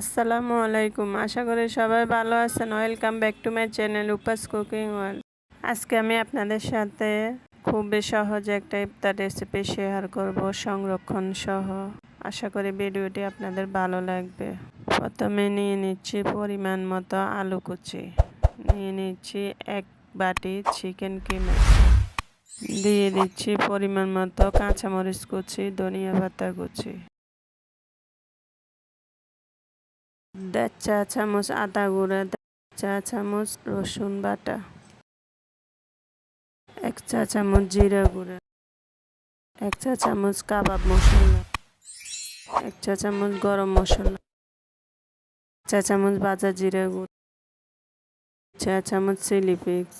আসসালামু আলাইকুম। আশা করি সবাই ভালো আছেন। Welcome back to my channel Upas cooking world আজকে আমি আপনাদের সাথে খুবই সহজে একটা ইফতার রেসিপি শেয়ার করব, সংরক্ষণ সহ। আশা করি ভিডিওটি আপনাদের ভালো লাগবে। প্রথমে নিয়ে নিচ্ছি পরিমাণ মতো আলু কুচি। নিয়ে নিচ্ছি এক বাটি চিকেন কিমা। দিয়ে দিচ্ছি পরিমাণ মতো কাঁচামরিচ কুচি, ধনিয়া পাতা কুচি। দেড় চা চামচ আদা গুঁড়া চা চামচ রসুন বাটা এক চা চামচ জিরা গুঁড়া এক চা চামচ কাবাব মশলা এক চা চামচ গরম মশলা চা চামচ বাজা জিরা গুঁড়া চা চামচ চিলি ফ্লেক্স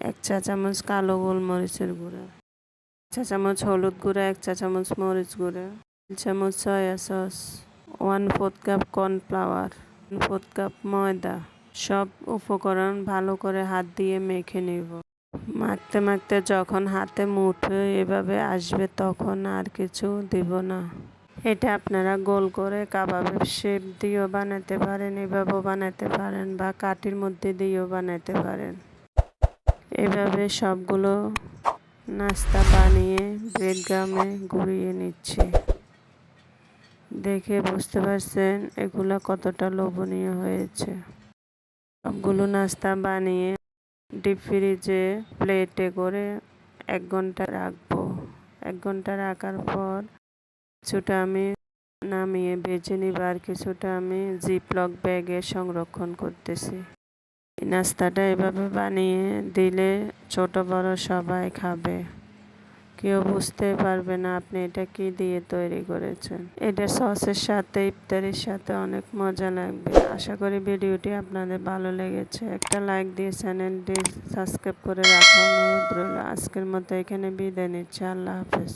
এক চা চামচ কালো গোলমরিচের গুঁড়া চা চামচ হলুদ গুঁড়া এক চা চামচ মরিচ গুঁড়া চামচ soya sauce one fourth cup cornflour fourth cup ময়দা, সব উপকরণ ভালো করে হাত দিয়ে মেখে নেব। মাখতে মাখতে যখন হাতে মুঠো এভাবে আসবে তখন আর কিছু দিব না। এটা আপনারা গোল করে কাবাবের শেপ দিয়েও বানাতে পারেন, এভাবেও বানাতে পারেন বা কাঠির মধ্যে দিয়েও বানাতে পারেন। এভাবে সবগুলো নাস্তা বানিয়ে ব্রেড গ্রামে ঘুরিয়ে নিচ্ছি। দেখে বুঝতে পারছেন এগুলো কতটা লোভনীয় হয়েছে। সবগুলো নাস্তা বানিয়ে ডিপ ফ্রিজে প্লেটে করে এক ঘণ্টা রাখব। এক ঘণ্টা রাখার পর কিছুটা আমি নামিয়ে বেজে নিব আর কিছুটা আমি জিপলক ব্যাগে সংরক্ষণ করতেছি। নাস্তাটা এভাবে বানিয়ে দিলে ছোট বড় সবাই খাবে। কেউ বুঝতে পারবে না আপনি এটা কি দিয়ে তৈরি করেছেন। এটা সসের সাথে, ইফতারির সাথে অনেক মজা লাগবে। আশা করি ভিডিওটি আপনাদের ভালো লেগেছে। একটা লাইক দিয়ে চ্যানেলটি সাবস্ক্রাইব করে রাখা অনুরোধ রইল আজকের মতো এখানে বিদায় নিচ্ছে। আল্লাহ হাফেজ।